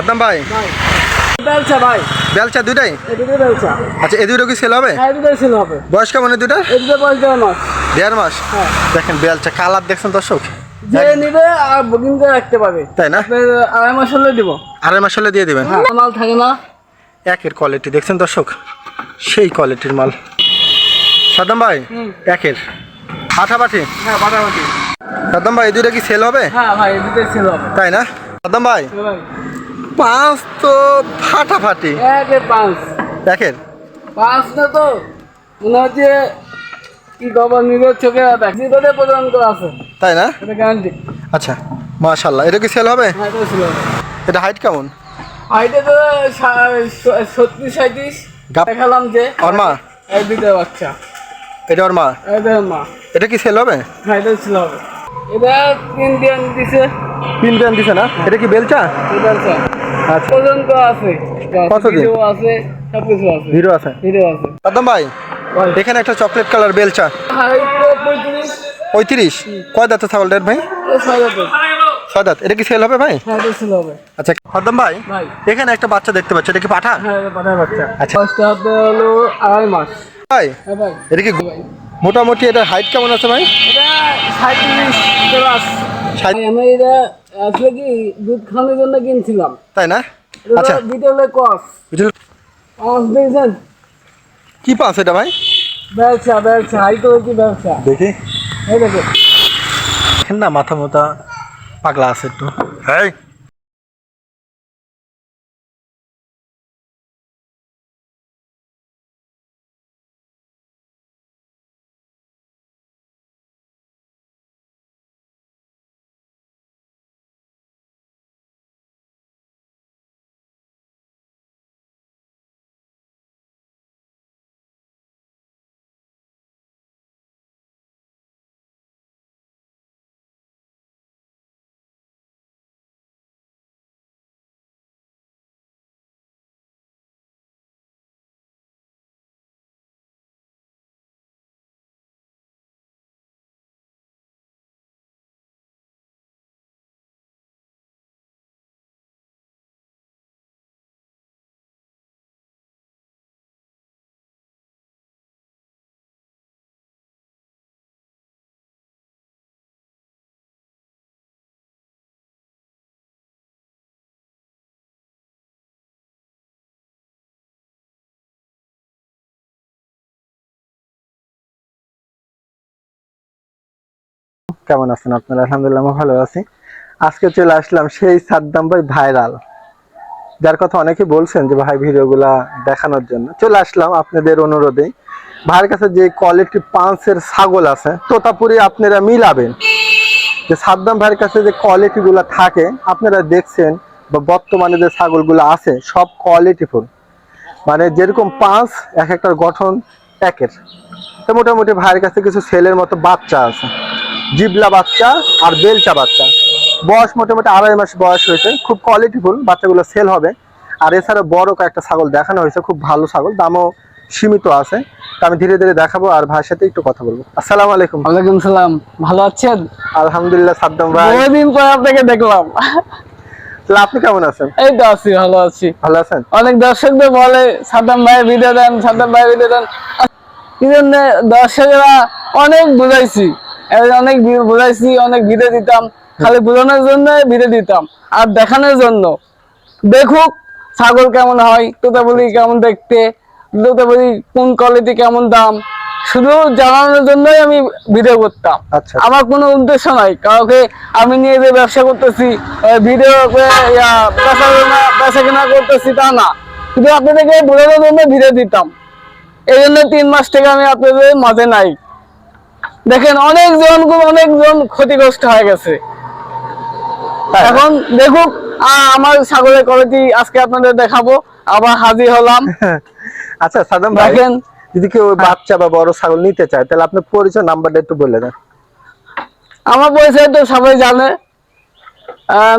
সাদ্দাম ভাই? বেলচা ভাই। বেলচা দুটাই বেলচা। আচ্ছা এই দুটো কি সেল হবে? হ্যাঁ হবে। বয়স কেমন দুটা দুটো বয়স দেওয়া মাস। দেড় মাস? হ্যাঁ। দেখেন বেলচা কালার দেখছেন দর্শক? যে নিবে আর বুকিং করে রাখতে পারবে। তাই না? আড়াই মাস হলে দিব। আড়াই মাস হলে দিয়ে দিবেন? হ্যাঁ মাল থাকে না। একের কোয়ালিটি দেখছেন দর্শক? সেই কোয়ালিটির মাল। সাদ্দাম ভাই একের। হ্যাঁ সাদ্দাম ভাই কি সেল হবে? হ্যাঁ ভাই দুটোই ছিল হবে। তাই না? সাদ্দাম ভাই ভাই। পাঁচ তো ফাটাফাটি। একে পাঁচ। একের পাঁচ না তো? মনে হচ্ছে কি খবর নিজের চোখে দেখ দুটোতে প্রদান করা আছে। তাই না? এটা গ্যারান্টি আচ্ছা মাশাল্লাহ এটা কি সেল হবে? হ্যাঁ এটা হবে। এটা হাইট কেমন? হাইটে তো ছত্রিশ সাঁত্রিশ দেখালাম যে ওর মা? এই দুটো বাচ্চা। এটা ওর মা? এদের মা। এটা কি সেল হবে? হ্যাঁ এটা ছিল হবে। এটা তিন দিয়ে দিছে। তিন দেন দিছে না? এটা কি বেলচা? এটা আচ্ছা পর্যন্ত আছে। কতদিন? ভিডিও আছে সব আছে। হিরো আছে? ভিডিও আছে। সাদ্দাম ভাই এখানে একটা চকলেট কালার বেলচা। পঁয়ত্রিশ। পঁয়ত্রিশ? কয় দাঁতে ছাগলটার ভাই? ছয় দাঁত। এটা কি সেল হবে ভাই? হ্যাঁ আচ্ছা সাদ্দাম ভাই এখানে একটা বাচ্চা দেখতে পাচ্ছ। এটা কি পাঠা? হ্যাঁ আচ্ছা। হলো আড়াই মাস। ভাই হ্যাঁ এটা কি মোটামুটি এটা হাইট কেমন আছে ভাই? এটা সাঁত্রিশ আমি এটা আসলে কি দুধ খাওয়ানোর জন্য কিনছিলাম। তাই না? এটা আচ্ছা। বিটলে কস কি পাঁচ এটা ভাই? ব্যবসা ব্যবসা হাই কোয়ালিটি ব্যবসা। দেখি। এই দেখো। না মাথা মোটা পাগলা আছে একটু। হ্যাঁ কেমন আছেন আপনারা? আলহামদুলিল্লাহ আমি ভালো আছি। আজকে চলে আসলাম সেই সাদ্দাম ভাই ভাইরাল। যার কথা অনেকে বলছেন যে ভাই ভিডিওগুলা দেখানোর জন্য। চলে আসলাম আপনাদের অনুরোধে। ভাইয়ের কাছে যে কোয়ালিটি পাঁচের ছাগল আছে, তোতাপুরি আপনারা মিলাবেন। যে সাদ্দাম ভাইয়ের কাছে যে কোয়ালিটি গুলা থাকে, আপনারা দেখছেন বা বর্তমানে যে ছাগলগুলো আছে, সব কোয়ালিটিফুল মানে যেরকম পাঁচ, এক একটার গঠন একের। তো মোটামুটি ভাইয়ের কাছে কিছু ছেলের মতো বাচ্চা আছে। জিবলা বাচ্চা আর বেলচা বাচ্চা। বয়স মোটামুটি আড়াই মাস বয়স হয়েছে। খুব কোয়ালিটিফুল বাচ্চাগুলো সেল হবে। আর এছাড়া বড় কয়েকটা ছাগল দেখানো হয়েছে খুব ভালো ছাগল দামও সীমিত আছে। তা আমি ধীরে ধীরে দেখাবো আর ভাইয়ের সাথে একটু কথা বলব। আসসালামু আলাইকুম। ওয়ালাইকুম সালাম। ভালো আছেন? আলহামদুলিল্লাহ সাদ্দাম ভাই। বহুদিন পর আপনাকে দেখলাম। আপনি কেমন আছেন? এই তো আছি ভালো আছি। ভালো আছেন? অনেক দর্শকদের বলে সাদ্দাম ভাই ভিডিও দেন সাদ্দাম ভাই ভিডিও দেন। কি জন্য দর্শকেরা অনেক বুঝাইছি। এই অনেক বুঝাইছি অনেক ভিডিও দিতাম। খালি বোঝানোর জন্য ভিডিও দিতাম আর দেখানোর জন্য। দেখুক ছাগল কেমন হয় তোতা বলি কেমন দেখতে তোতা বলি কোন কোয়ালিটি কেমন দাম শুধু জানানোর জন্যই আমি ভিডিও করতাম। আচ্ছা। আমার কোনো উদ্দেশ্য নাই কাউকে আমি নিয়ে যে ব্যবসা করতেছি ভিডিও বেচা কেনা করতেছি তা না। শুধু আপনাদেরকে বোঝানোর জন্য ভিডিও দিতাম। এই জন্য তিন মাস থেকে আমি আপনাদের মাঝে নাই। দেখেন অনেকজন অনেকজন ক্ষতিগ্রস্ত হয়ে গেছে। এখন দেখুক আমার ছাগলের কোয়ালিটি আজকে আপনাদের দেখাবো। আবার হাজির হলাম। আচ্ছা সাদ্দাম ভাই দেখেন। যদি কেউ বাচ্চা বা বড় ছাগল নিতে চায় তাহলে আপনার পরিচয় নাম্বারটা একটু বলে দেন। আমার পরিচয় তো সবাই জানে।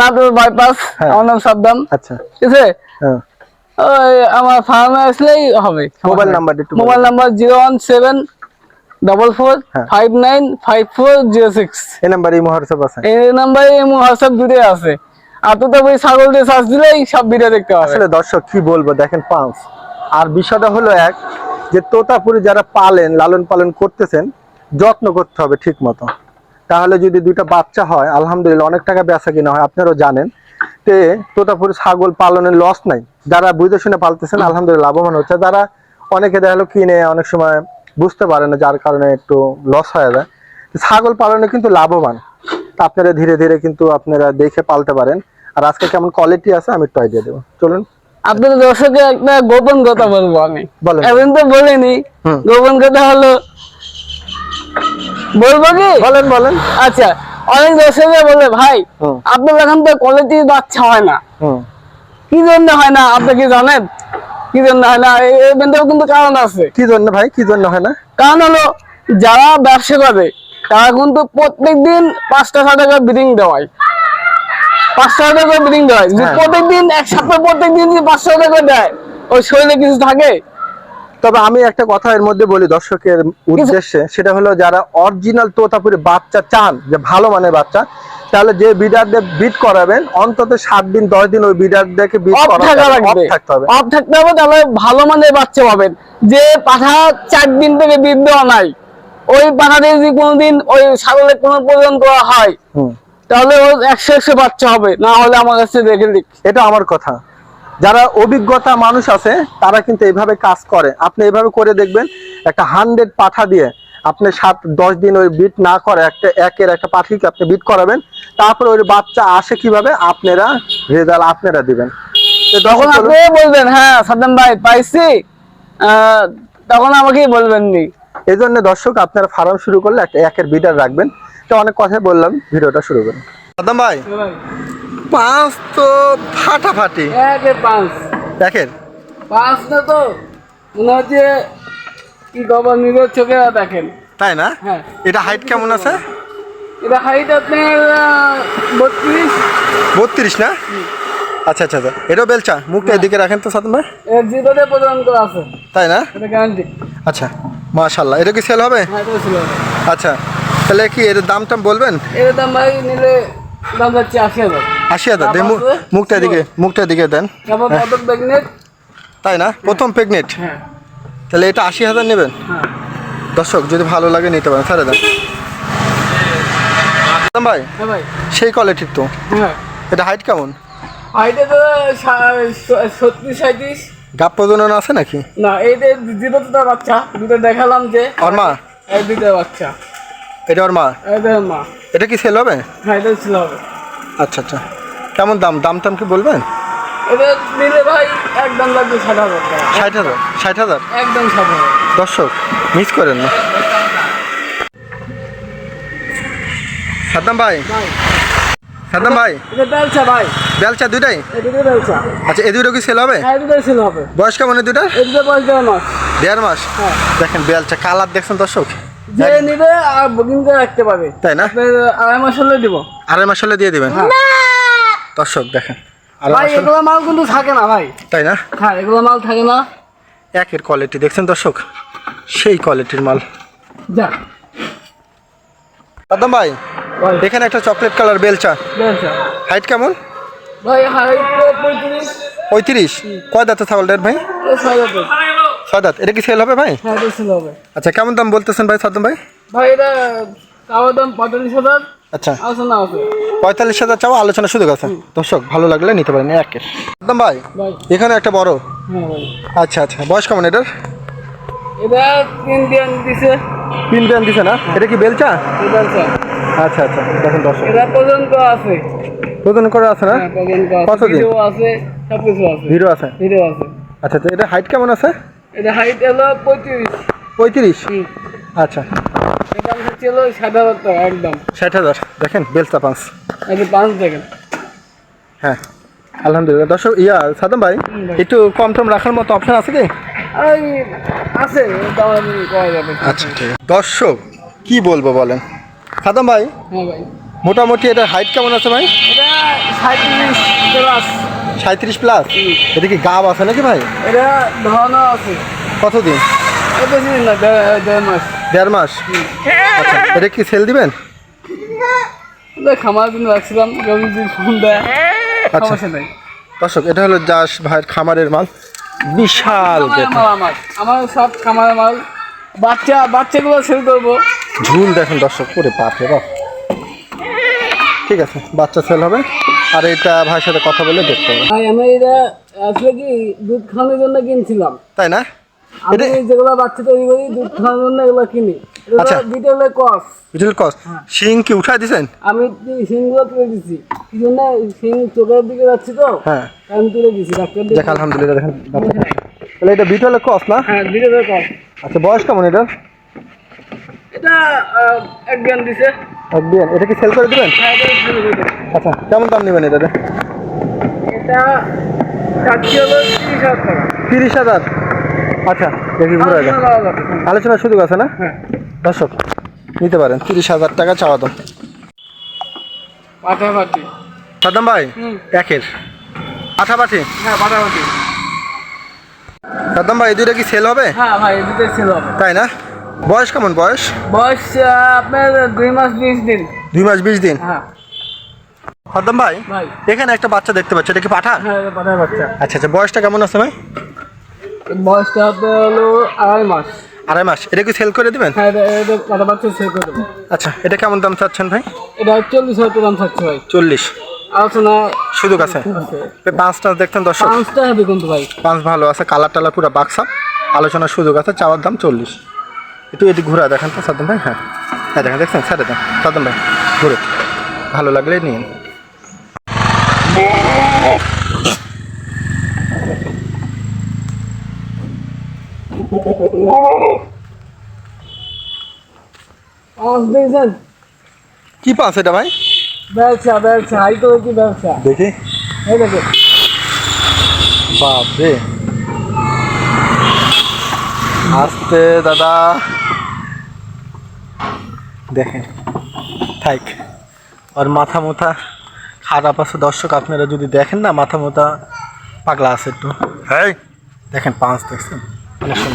নাটোর বাইপাস হ্যাঁ। আমার নাম সাদ্দাম। আচ্ছা। ঠিক আছে? হ্যাঁ। ওই আমার ফার্মে আসলেই হবে। মোবাইল নাম্বারটা একটু mobile number zero one seven double four. Five nine five four zero six এই নাম্বারে আছে? এই নাম্বারে হোয়াটসঅ্যাপ দুটোই আছে। আর তো তো ওই ছাগল দিয়ে চাষ দিলেই সব ভিডিও দেখতে পাবে। আসলে দর্শক কি বলব দেখেন পাঁচ। আর বিষয়টা হলো এক যে তোতাপুরি যারা পালেন লালন পালন করতেছেন যত্ন করতে হবে ঠিক মতো। তাহলে যদি দুইটা বাচ্চা হয় আলহামদুলিল্লাহ অনেক টাকা বেচা কিনা হয় আপনারাও জানেন। তে তোতাপুরি ছাগল পালনের লস নাই। যারা বুঝে শুনে পালতেছেন আলহামদুলিল্লাহ লাভবান হচ্ছে। যারা অনেকে দেখা কিনে অনেক সময় বুঝতে পারে না যার কারণে একটু লস হয়ে যায়। ছাগল পালনে কিন্তু লাভবান। আপনারা ধীরে ধীরে কিন্তু আপনারা দেখে পালতে পারেন। আর আজকে কেমন কোয়ালিটি আছে আমি একটু আইডিয়া দেবো। চলুন। আপনাদের দর্শকে একটা গোপন কথা বলব আমি। বলেন। এখন তো বলিনি। গোপন কথা হলো বলব কি? বলেন বলেন। আচ্ছা অনেক দর্শকে বলে ভাই। আপনার এখান তো কোয়ালিটির বাচ্চা হয় না। কি জন্য হয় না? আপনি কি জানেন? কি জন্য হয় না? এই- কিন্তু কারণ আছে। কি জন্য ভাই? কি জন্য হয় না? কারণ হলো যারা ব্যবসা করে তারা কিন্তু প্রত্যেক দিন পাঁচটা ছটা করে বিডিং দেওয়ায়। পাঁচটা ছটা করে দেওয়ায়। হ্যাঁ। প্রত্যেক দিন এক সপ্তাহ প্রত্যেক দিন যদি পাঁচশো টাকা করে দেয় ওই শরীরে কিছু থাকে? তবে আমি একটা কথা এর মধ্যে বলি দর্শকের উদ্দেশ্যে। সেটা হলো যারা অরিজিনাল তোতাপুরি বাচ্চা চান যে ভালো মানের বাচ্চা তাহলে যে বিডারদের বিট করাবেন অন্তত সাত দিন দশ দিন ওই বিডারদেরকে বিট থাকতে হবে। অফ থাকতে হবে তাহলে ভালো মানের বাচ্চা পাবেন। যে পাঠা চার দিন থেকে বিট দেওয়া নাই ওই পাঠা দিয়ে যদি কোনোদিন ওই ছাগলের কোনো প্রয়োজন করা হয় তাহলে ও একশো একশো বাচ্চা হবে না হলে আমার কাছে দেখে লিখ এটা আমার কথা। যারা অভিজ্ঞতা মানুষ আছে তারা কিন্তু এইভাবে কাজ করে। আপনি এইভাবে করে দেখবেন একটা হান্ড্রেড পাঠা দিয়ে আপনি সাত দশ দিন ওই বিট না করে একটা একের একটা পাঠিকে আপনি বিট করাবেন তারপরে ওই বাচ্চা আসে কীভাবে আপনারা রেজাল্ট আপনারা দিবেন। তো তখন আপনি বলবেন হ্যাঁ সাদ্দাম ভাই পাইছি। আহ, তখন আমাকেই বলবেন নি এই জন্য দর্শক আপনারা ফার্ম শুরু করলে একটা একের বিটার রাখবেন। তো অনেক কথাই বললাম ভিডিওটা শুরু করুন। সাদ্দাম ভাই পাঁচ তো ফাটাফাটি। একে পাঁচ। দেখেন পাঁচ না তো মনে হচ্ছে কি খবর নিজের চোখে দেখেন। তাই না? হ্যাঁ। এটা হাইট কেমন আছে? এটা হাইট আপনার বত্রিশ। বত্রিশ না? আচ্ছা আচ্ছা আচ্ছা। এটাও বেলচা। মুখটা এদিকে রাখেন তো সাদম ভাই। জিরোতে প্রদান করা আছে। তাই না? এটা গ্যারান্টি আচ্ছা মাশাল্লাহ এটা কি সেল হবে? হ্যাঁ ছিল আচ্ছা তাহলে কি এর দাম টাম বলবেন? এর দাম ভাই নিলে দাম যাচ্ছে আশি হাজার। আশি হাজার। দেন মুখটা এদিকে মুখটা এদিকে দেন। তারপর তাই না? প্রথম প্রেগনেন্ট হ্যাঁ। তাহলে এটা আশি হাজার নেবেন? হ্যাঁ। দর্শক যদি ভালো লাগে নিতে পারেন স্যার দেন। ভাই হ্যাঁ ভাই। সেই কোয়ালিটির তো। হ্যাঁ। এটা হাইট কেমন? হাইটে তো ছত্রিশ সাঁত্রিশ গাপ প্রজনন আছে নাকি? না তো বাচ্চা দুটো দেখালাম যে। ওর মা? এই দুটো বাচ্চা। এটা ওর মা? এটা কি সেল হবে? হ্যাঁ এটা ছিল হবে। আচ্ছা আচ্ছা। কেমন দাম? দাম টাম কি বলবেন? এটা নিলে ভাই একদম লাগবে ষাট হাজার ষাট হাজার? ষাট হাজার? একদম ষাট হাজার। দর্শক মিস করেন না। সাদ্দাম ভাই। সাদ্দাম ভাই। বেলচা ভাই। বেলচা দুইটাই? বেলচা। আচ্ছা এ দুটো কি সেল হবে? হ্যাঁ হবে। বয়স কেমন দুটা? দুটো বয়স দেওয়া মাস। দেড় মাস? হ্যাঁ। দেখেন বেলচা কালার দেখছেন দর্শক? যে নিবে আর বুকিং করে রাখতে পারে তাই না? আড়াই মাস হলে দিব। আড়াই মাস হলে দিয়ে দিবেন? দর্শক দেখেন। ভাই এগুলো মাল কিন্তু থাকে না ভাই। তাই না? হ্যাঁ এগুলো মাল থাকে না। একের কোয়ালিটি দেখছেন দর্শক? সেই কোয়ালিটির মাল। যা সাদ্দাম ভাই এখানে একটা চকলেট কালার বেলচা। হাইট কেমন? ভাই হাইট পঁয়ত্রিশ। কয় দাঁতে ছাগলটার ভাই? ছয় দাঁত। এটা কি সেল হবে ভাই? হ্যাঁ আচ্ছা কেমন দাম বলতেছেন ভাই সাদ্দাম ভাই? ভাই এটা দাম পঁয়তাল্লিশ হাজার। আচ্ছা। আছে পঁয়তাল্লিশ হাজার চাও আলোচনা সুযোগ আছে। দর্শক ভালো লাগলে নিতে পারেন একের। সাদ্দাম ভাই এখানে একটা বড়। হ্যাঁ আচ্ছা আচ্ছা। বয়স কেমন এটার? এটা তিন দিন দিছে। তিন বিয়ান দিছে না? এটা কি বেলচা? আচ্ছা আচ্ছা। দেখেন দর্শক। এটা পর্যন্ত আছে। নতুন করে আছে না? হ্যাঁ আছে। কতদিন? আছে সব কিছু আছে। ভিডিও আছে? ভিডিও আছে। আচ্ছা এটা হাইট কেমন আছে? এটা হাইট হলো পঁয়ত্রিশ। পঁয়ত্রিশ? আচ্ছা। ছিল সাত হাজার টাকা একদম। ষাট হাজার। দেখেন পাঁচ। দেখেন। হ্যাঁ আলহামদুলিল্লাহ। দর্শক ইয়া সাদম ভাই। একটু কম টম রাখার মতো অপশন আছে কি? আছে আচ্ছা ঠিক আছে। দর্শক কি বলব বলেন? সাদম ভাই হ্যাঁ ভাই। মোটামুটি এটা হাইট কেমন আছে ভাই? এটা সাঁত্রিশ প্লাস সাঁত্রিশ প্লাস এটা কি গাব আছে নাকি ভাই? এটা ধরনও আছে। কতদিন? বেশি দিন না দেড় মাস। দেড় মাস? আচ্ছা এটা কি সেল দিবেন? খামার জন্য রাখছিলাম ফোন দেয়। আচ্ছা। দর্শক এটা হলো জাস ভাইয়ের খামারের মাল। বিশাল আমার। আমার সব খামারের মাল। বাচ্চা বাচ্চাগুলো সেল করব। ঝুল দেখেন দর্শক করে পাপে বাপ। ঠিক আছে বাচ্চা সেল হবে। আর এটা ভাইয়ের সাথে কথা বলে দেখতে হবে। ভাই আমি এটা আসলে কি দুধ খাওয়ানোর জন্য কিনছিলাম? তাই না? আমি এটা যেগুলো বাচ্চা তৈরি করি দুধ খাওয়ানোর জন্য এগুলো কিনি। আচ্ছা। কস বিটুল কস শিং কি উঠাই দিছেন? আমি সিংগুলো তুলে দিচ্ছি কি জন্য সিং চোখের দিকে যাচ্ছি তো। হ্যাঁ। আমি তুলে দিচ্ছি ডাক্তার দেখ আলহামদুলিল্লাহ দেখেন তাহলে এটা বিটলের কস না? হ্যাঁ কস আচ্ছা বয়স কেমন এটা? এটা এক জ্ঞান দিছে। একদিন এটা কি সেল করে দিবেন? হ্যাঁ এটা আচ্ছা কেমন দাম নেবেন এটাতে? এটা চাচ্ছি হলো তিরিশ হাজার টাকা। তিরিশ হাজার। আচ্ছা দেখি ঘুরে আলোচনা করা যাবে। আলোচনার সুযোগ আছে না? হ্যাঁ। দর্শক নিতে পারেন তিরিশ হাজার টাকা চাওয়া দাম। সাদ্দাম ভাই। একের। আঠাপাঠি হ্যাঁ পাঠাপাঠি। সাদ্দাম ভাই দুইটা কি সেল হবে? হ্যাঁ ভাই হবে। তাই না? বয়স কেমন বয়স? বয়স আপনার দুই মাস বিশ দিন। দুই মাস বিশ দিন? হ্যাঁ। ভাই এখানে একটা বাচ্চা দেখতে পাচ্ছি এটা কি পাঠা? হ্যাঁ বাচ্চা। আচ্ছা আচ্ছা বয়সটা কেমন আছে ভাই? বয়সটা হলো আড়াই মাস। আড়াই মাস। এটা কি সেল করে দিবেন? হ্যাঁ এটা এটা বাচ্চা সেল করে দেবো। আচ্ছা এটা কেমন দাম চাচ্ছেন ভাই? এটা চল্লিশ হাজার দাম থাকছে ভাই। চল্লিশ। আলোচনা সুযোগ আছে। পাঁচ টাচ দেখতেন দর্শক? পাঁচটা হবে কিন্তু ভাই। পাঁচ ভালো আছে কালার টালার পুরো বাক্সা আলোচনার সুযোগ আছে চাওয়ার দাম চল্লিশ। একটু এদিক ঘুরা দেখেন তো সাদ্দাম ভাই হ্যাঁ। হ্যাঁ দেখেন দেখছেন? ছেড়ে দেন। সাদ্দাম ভাই ঘুরে। ভালো লাগলে নিন পাঁচ দিয়েছেন কি পাঁচ এটা ভাই? ব্যবসা ব্যবসা হাই কোয়ালিটি ব্যবসা। দেখি। এই দেখো। বাপ রে আসতে দাদা। দেখেন থাইক আর মাথা মোথা খারাপ আছে। দর্শক আপনারা যদি দেখেন না মাথা মোথা পাগলা আছে একটু। হ্যাঁ দেখেন পাঁচ দেখছেন। অনেক সুন্দর